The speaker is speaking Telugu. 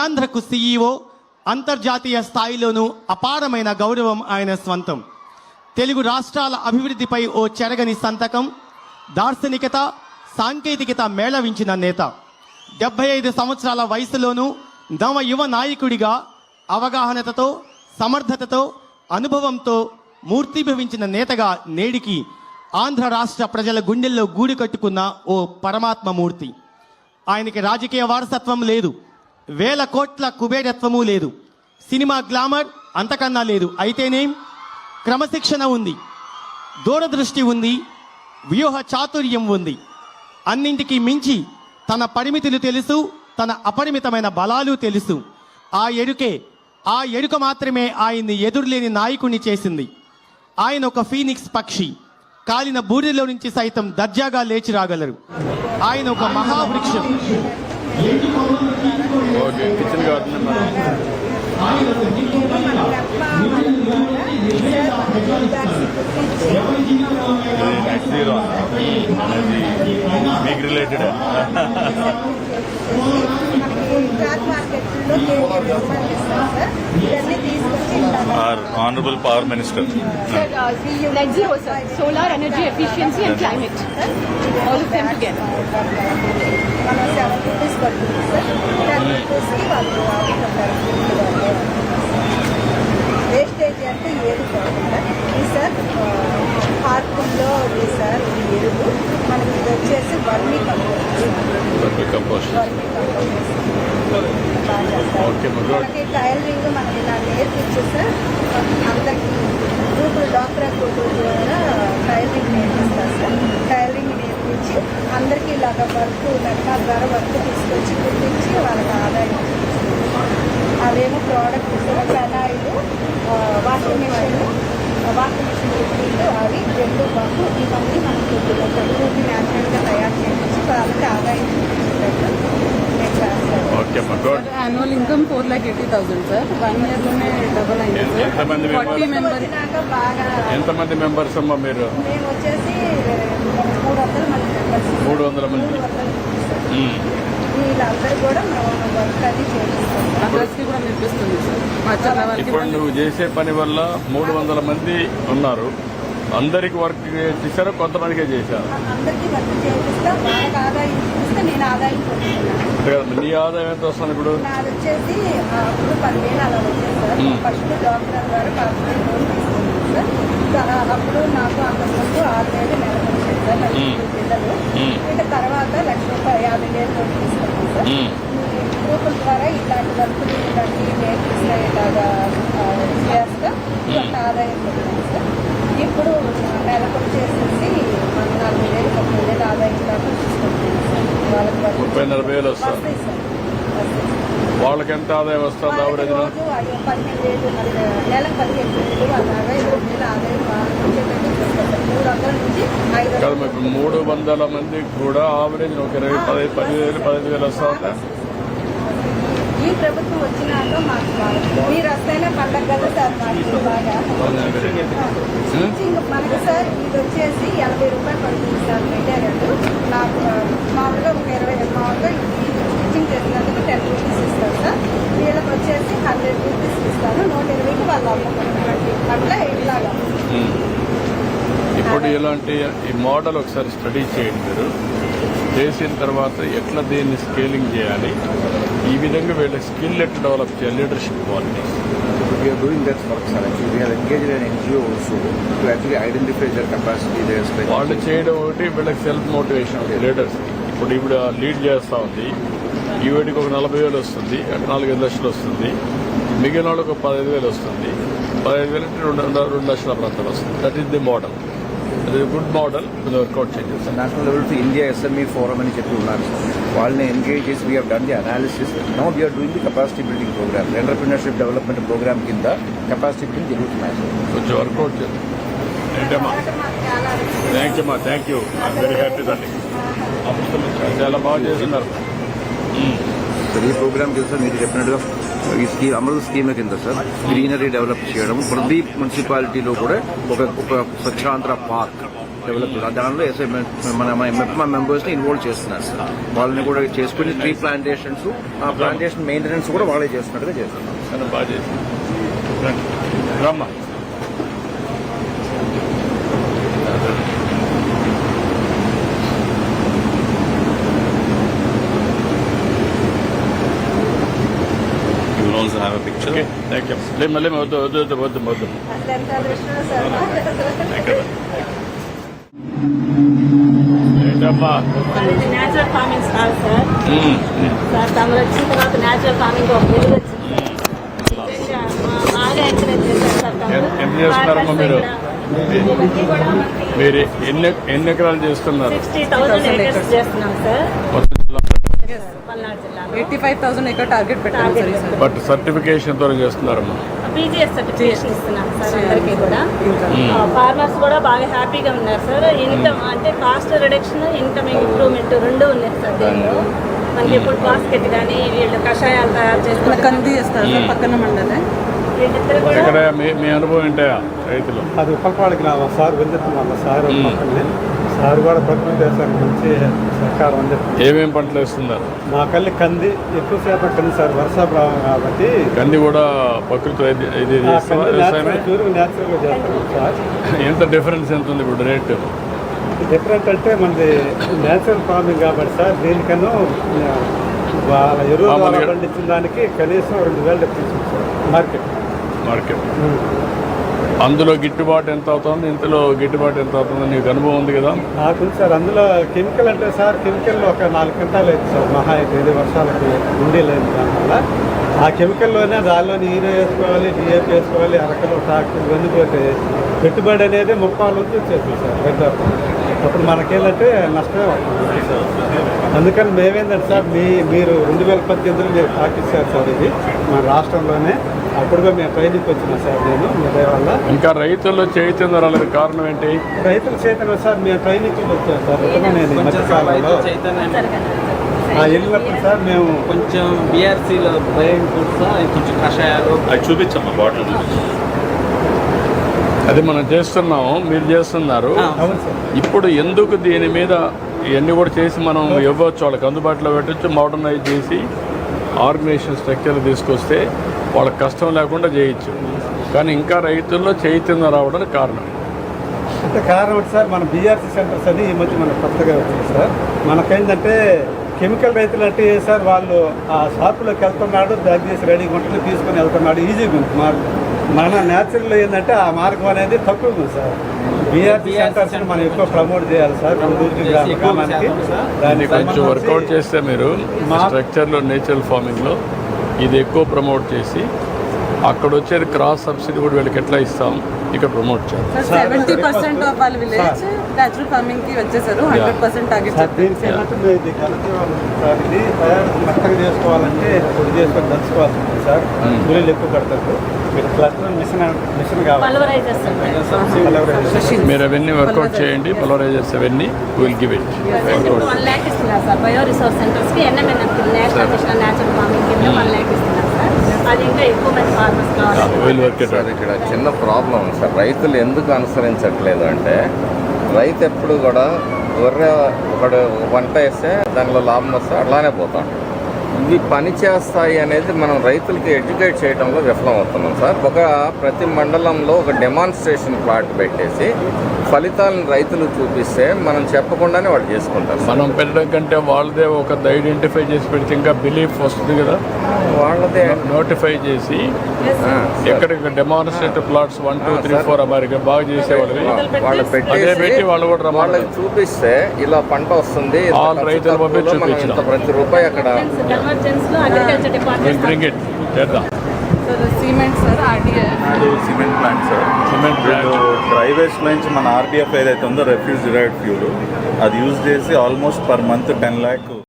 ఆంధ్రకు సీఈఓ అంతర్జాతీయ స్థాయిలోనూ అపారమైన గౌరవం ఆయన స్వంతం. తెలుగు రాష్ట్రాల అభివృద్ధిపై ఓ చెరగని సంతకం దార్శనికత సాంకేతికత మేళవించిన నేత. డెబ్బై ఐదు సంవత్సరాల వయసులోనూ నవ యువ నాయకుడిగా అవగాహనతతో సమర్థతతో అనుభవంతో మూర్తిభవించిన నేతగా నేడికి ఆంధ్ర రాష్ట్ర ప్రజల గుండెల్లో గూడు కట్టుకున్న ఓ పరమాత్మ మూర్తి ఆయనకి రాజకీయ వారసత్వం లేదు. వేల కోట్ల కుబేరత్వము లేదు. సినిమా గ్లామర్ అంతకన్నా లేదు. అయితేనేం క్రమశిక్షణ ఉంది. దూరదృష్టి ఉంది. వ్యూహ చాతుర్యం ఉంది. అన్నింటికి మించి తన పరిమితులు తెలుసు తన అపరిమితమైన బలాలు తెలుసు. ఆ ఎరుకే ఆ ఎరుక మాత్రమే ఆయన్ని ఎదురులేని నాయకుణ్ణి చేసింది. ఆయన ఒక ఫీనిక్స్ పక్షి. కాలిన బూడిలో నుంచి సైతం దర్జాగా లేచి రాగలరు. ఆయన ఒక మహావృక్షం. ఓకే కిచెన్ గార్డెన్ మనం నెక్స్ట్ జీరో అది మీకు related honourable power minister Sir, uh, net zero, sir. Solar energy efficiency and climate. All of them together. మనం సెవెన్ రూపీస్ పడుతుంది సార్ టెన్ రూపీస్కి వాళ్ళు ఆడుకుంటారు వేస్టేజ్ అంటే కాకుండా ఈ సార్ పార్కుల్లో ఉంది సార్ ఎరువు మనకి ఇది వచ్చేసి వర్మీ కంపోస్ట్ వర్మీ కంపోస్ట్ బాగా చేస్తారు మనకి టైలరింగ్ మనకి ఇలా నేర్పించు సార్ అందరికి గ్రూపులు డాక్టర్ గ్రూపుల ద్వారా టైలరింగ్ నేర్పిస్తారు సార్. టైలరింగ్ నేర్పించి అందరికీ ఇలాగ వర్క్ మెట్నా ద్వారా వర్క్ తీసుకొచ్చి కుట్టించి వాళ్ళకి ఆదాయం అవేమో product sir phenyl washing machine washing machine liquid అవి రెండు బంకు ఇవన్నీ మనకి ప్రకృతి న్యాచురల్గా తయారు చేయించి వాళ్ళకి ఆదాయం చూపించేటట్టు నేను చేస్తాను ఓకే అమ్మా good annual income four lakh eighty thousand sir one ఇయర్లోనే double అయింది ఎంత- ఎంతమంది ఎంతమంది మెంబర్స్ అమ్మా మీరు? మూడు వందల మంది ఇప్పుడు నువ్వు చేసే పని వల్ల మూడు వందల మంది ఉన్నారు. అందరికి వర్క్ చేశారు కొంతమందికే చేశారు. నీ ఆదాయం ఎంత వస్తుంది ఇప్పుడు? అప్పుడు నాకు అంతకుముందు ఆరు వేలు పిల్లలు. ఇంకా తర్వాత లక్ష రూపాయలు యాభై వేలు లోన్ తీసుకున్నాను సార్. మ్మ్. ఈ గ్రూపుల ద్వారా ఇలాంటి వర్కులు ఇలాంటి నేర్పిస్తే ఇలాగా ఆ, చేస్తా. కొంత ఆదాయం సార్. ఇప్పుడు నాలుగు వేలు ముప్పై వేలు ఆదాయం దాకా వాళ్ళకి ముప్పై నలభై వేలు వస్తాయి. వాళ్ళకి ఎంత ఆదాయం వస్తుంది వేలు నెలకు పదిహేను వేలు అలాగా వేలు ఆదాయం చూస్తాం మూడు వందల నుంచి కాదు మూడు వందల మందికి కూడా ఆవరేజ్ ఒక ఇరవై పది పదివేలు పదిహేను వేలు వస్తుందా ఈ ప్రభుత్వం వచ్చినాక మాకు మీరు వస్తేనే సార్ మాకు బాగా. స్టిచ్చింగ్ మనకి సార్ ఇది వచ్చేసి ఎనభై రూపాయలు పడుతుంది సార్ మెటీరియల్ నాకు మామూలుగా ఒక ఇరవై మామూలుగా ఈ స్టిచ్చింగ్ చేసినందుకు టెన్ రూపీస్ ఇస్తాను సార్. వీళ్ళకి వచ్చేసి హండ్రెడ్ రూపీస్ ఇస్తాను నూట ఇరవైకి వాళ్ళు అమ్ముకుంటారు అట్లా ఇట్లాగా. ఇప్పుడు ఇలాంటి ఈ మోడల్ ఒకసారి స్టడీ చేయండి మీరు. చేసిన తర్వాత ఎట్లా దీన్ని స్కేలింగ్ చేయాలి? ఈ విధంగా వీళ్ళ స్కిల్ ఎట్లా డెవలప్ చేయాలి? Leadership qualities. We are doing that work, sir. Actually, we have engaged an NGO also to actually identify their capacity, their strength. వాళ్ళు చేయడం ఒకటి వీళ్ళకి సెల్ఫ్ మోటివేషన్ లీడర్స్ ఇప్పుడు ఇప్పుడు లీడ్ చేస్తా ఉంది. ఈ వీటికి ఒక నలభై వేలు వస్తుంది. అటు నాలుగైదు లక్షలు వస్తుంది. మిగిలిన వాళ్ళకి ఒక పదహైదు వేలు వస్తుంది. పదహైదు వేలు అంటే రెండు రెండు లక్షల ప్రాంతాలు వస్తుంది. దట్ ఈస్ ది మోడల్ అది గుడ్ మోడల్ కొంచెం వర్కౌట్ చేయండి national level to India SME forum అని చెప్పి ఉన్నారు. వాళ్ళని ఎంగేజ్ చేసి we done the analysis now we are doing the capacity building programme entrepreneurship development programme కింద కెపాసిటీ బిల్డింగ్ జరుగుతున్నాయి సార్ కొంచెం వర్కౌట్ చేయండి ఏంటమ్మా థ్యాంక్ యూ అమ్మా థ్యాంక్ యూ వెరీ హ్యాపీ చాలా బాగా చేస్తున్నారు. సార్ ఈ ప్రోగ్రామ్ కింద సార్ మీరు చెప్పినట్టుగా ఈ స్కీమ్ అమృత స్కీమ్ కింద సార్ గ్రీనరీ డెవలప్ చేయడం ప్రతి మున్సిపాలిటీలో కూడా ఒక ఒక స్వచ్ఛాంధ్ర పార్క్ డెవలప్ దానిలో ఎస్ఐ మన మెప్మా మెంబర్స్ని ఇన్వాల్వ్ చేస్తున్నారు సార్. వాళ్ళని కూడా చేసుకుని ట్రీ ప్లాంటేషన్స్ ఆ ప్లాంటేషన్ మెయింటెనెన్స్ కూడా వాళ్ళే చేస్తున్నట్టుగా చేస్తున్నారు చాలా బాగా చేసింది రండి. రమ్మా You will also have a picture. Okay thank you లేదు మళ్ళీ వద్దు వద్దు వద్దు వద్దు వద్దు అదంత అదృష్టం సార్ థ్యాంక్ యూ ఏంటమ్మా ఇది natural farming stall sir hmm. Sir తమరు వచ్చిన తర్వాత న్యాచురల్ ఫార్మింగ్ ఒక వెలుగు వచ్చింది సార్ నిజంగా మా- బాగా ఎంకరేజ్ చేశారు సార్ తమరు. ఏం- ఏం చేస్తున్నారమ్మా మీరు? ఎన్ని ఎన్ని ఎకరాలు చేస్తున్నారు 60,000 acres చేస్తున్నాం సార్ ఎయిటీ ఫైవ్ థౌసండ్ ఎక్కడ టార్గెట్ సార్ ఈసారి బట్ సర్టిఫికేషన్తో చేస్తున్నారమ్మా. పీజీఎస్ సర్టిఫికేషన్ ఇస్తున్నాం సార్ అందరికీ కూడా. ఫార్మర్స్ కూడా బాగా హ్యాపీగా ఉన్నారు సార్. ఇన్కమ్ అంటే కాస్ట్ రిడక్షన్ ఇన్కమ్ ఇంప్రూవ్మెంట్ రెండు ఉన్నాయి సార్ దీనిలో. మనకి ఇప్పుడు బాస్కెట్ కానీ వీళ్ళు కషాయాలు తయారు మన చేస్తున్నారు కంది చేస్తారు సార్ పక్కన మండలే. వీళ్ళిద్దరు ఎక్కడ కూడా మీ మీ అనుభవం ఏంటా రైతులు? అది ఉప్పలపాడు గ్రామం. సార్ వెళ్తున్నాం సార్ సార్ కూడా ప్రకృతి దేశానికి మంచి సహకారం అందిస్తుంది ఏమేం పంటలు వేస్తున్నారు? మా కల్లి కంది ఎక్కువ శాతం కంది సార్ వర్షాభావం కాబట్టి. కంది కూడా ప్రకృతి ఇది న్యాచురల్గా చేస్తాం సార్. ఎంత డిఫరెన్స్ ఎంత ఉంది ఇప్పుడు రేటు? డిఫరెంట్ అంటే మనది న్యాచురల్ ఫార్మింగ్ కాబట్టి సార్ దీనికన్నా వాళ్ళ మామూలుగా- పండించిన దానికి కనీసం రెండు వేలు డిఫరెన్స్ మార్కెట్ మార్కెట్. అందులో గిట్టుబాటు ఎంత అవుతుంది? ఇంతలో గిట్టుబాటు ఎంత అవుతుంది? నీకు అనుభవం ఉంది కదా? నాకు సార్. అందులో కెమికల్ అంటే సార్ కెమికల్ ఒక నాలుగు క్వింటాలు అయితే సార్. మహా అయితే వర్షాలకి ఉండి లేదు దానివల్ల. ఆ కెమికల్లోనే దానిలోని యూరియా వేసుకోవాలి డిఏపి వేసుకోవాలి అరకలు ట్రాక్టర్ ఇవన్నీ పోతే పెట్టుబడి అనేది ముప్పై నుంచి వచ్చేసింది సార్ పెద్ద అప్పుడు మనకేంటంటే నష్టమే వస్తుంది సార్. అందుకని మేమేంటంటే సార్ మీ మీరు రెండు వేల పద్దెనిమిదిలో మీరు పాటిస్తారు సార్ ఇది. మన రాష్ట్రంలోనే అప్పుడుగా మేము ట్రైనింగ్కి వచ్చినా సార్ నేను మీ వల్ల ఇంకా రైతుల్లో చైతన్యం రాలేదు కారణం ఏంటి? రైతుల చేతన సార్ మేము ట్రైనింగ్కి వచ్చాం సార్. ఈ మధ్యకాలంలో. ఆ వెళ్ళినప్పుడు సార్ మేము కొంచెం బీఆర్సీలో బ్రెయిన్ ఫుడ్స్ కొంచెం కషాయాలు. అది చూపించమ్మా బాటిల్ చూపించు అది మనం చేస్తున్నాము మీరు చేస్తున్నారు. అవును సార్. ఇప్పుడు ఎందుకు దీని మీద ఇవన్నీ కూడా చేసి మనం ఇవ్వచ్చు? వాళ్ళకి అందుబాటులో పెట్టచ్చు మోడర్నైజ్ చేసి ఆర్గనైజేషన్ స్ట్రక్చర్ తీసుకొస్తే వాళ్ళకి కష్టం లేకుండా చేయొచ్చు. కానీ ఇంకా రైతుల్లో చైతన్యం రావడానికి కారణం. అంటే కారణం ఏంటి సార్ మన బీఆర్సీ సెంటర్స్ అని ఈ మధ్య మనకు కొత్తగా వచ్చింది సార్. మనకేంటంటే కెమికల్ రైతులు అంటే సార్ వాళ్ళు ఆ షాపులోకి వెళ్తున్నాడు బ్యాగ్ చేసి రెడీగా ఉంటుంది తీసుకొని వెళ్తున్నాడు. ఈజీగా ఉంది. మార్గం మన న్యాచురల్ ఏంటంటే ఆ మార్గం అనేది తక్కువగా ఉంది సార్. బీఆర్సీ సెంటర్స్ మనం ఎక్కువ ప్రమోట్ చేయాలి సార్. దాన్ని కొంచెం వర్కౌట్ చేస్తే మీరు మా- స్ట్రక్చర్లో నేచురల్ ఫార్మింగ్లో ఇది ఎక్కువ ప్రమోట్ చేసి అక్కడ వచ్చేది క్రాస్ సబ్సిడీ కూడా వీళ్ళకి ఎట్లా ఇస్తాం? ఇక్కడ ప్రమోట్ చేయాలి. సెవెంటీ పర్సెంట్ ఆఫ్ వాళ్ళ విలేజ్ న్యాచురల్ ఫార్మింగ్కి వచ్చేసారు హండ్రెడ్ పర్సెంట్ మెత్తగా చేసుకోవాలంటే పొడి చేసుకొని దంచుకోవాల్సి ఉంటుంది సార్. కూలీలు ఎక్కువ పడతారు మీరు క్లస్టర్ మిషన్ మిషన్ కావాలి. Pulverizers Pulverization. మీరు అవన్నీ వర్కౌట్ చేయండి పొలరైజర్స్ అవన్నీ will give it work out one lakh ఇస్తున్నారు sir. Bio resource సెంటర్స్కి NMN national mission natural farming కింద వన్ ల్యాక్ ఇస్తున్నారు. అది ఇంకా ఎక్కువ మంది ఫార్మర్స్ కావాలి. విల్ వర్క్ సార్ ఇక్కడ చిన్న ప్రాబ్లం ఉంది సార్. రైతులు ఎందుకు అనుసరించట్లేదు అంటే రైతు ఎప్పుడు కూడా గొర్రె ఒకడు వంట వేస్తే దానిలో లాభం వస్తే అట్లానే పోతాం. ఇవి పని చేస్తాయి అనేది మనం రైతులకి ఎడ్యుకేట్ చేయడంలో విఫలం అవుతున్నాం సార్. ఒక ప్రతి మండలంలో ఒక డెమాన్స్ట్రేషన్ ప్లాట్ పెట్టేసి ఫలితాలను రైతులు చూపిస్తే మనం చెప్పకుండానే వాళ్ళు చేసుకుంటారు. మనం పెట్టడం కంటే వాళ్ళదే ఒక ఐడెంటిఫై చేసి పెడితే ఇంకా బిలీఫ్ వస్తుంది కదా. వాళ్ళదే. నోటిఫై చేసి ఆ, సార్. ఎక్కడ demonstrative plots one two three four America బాగా చేసేవాళ్ళవి వాళ్ళు అదే పెట్టి వాళ్ళు కూడా. వాళ్ళకి చూపిస్తే ఇలా పంట వస్తుంది ఆల్ రైతులు పంపి. ఇంత ప్రతి రూపాయి అక్కడ కన్వర్జెన్స్లో agriculture will department bring it చేద్దాం. Sir cement sir cement plant sir cement dry waste నుంచి మన ఆర్డీఎఫ్ ఏదైతే ఉందో రెఫ్యూజ్ డిరైవ్డ్ ఫ్యూల్ అది యూజ్ చేసి almost per month ten lakh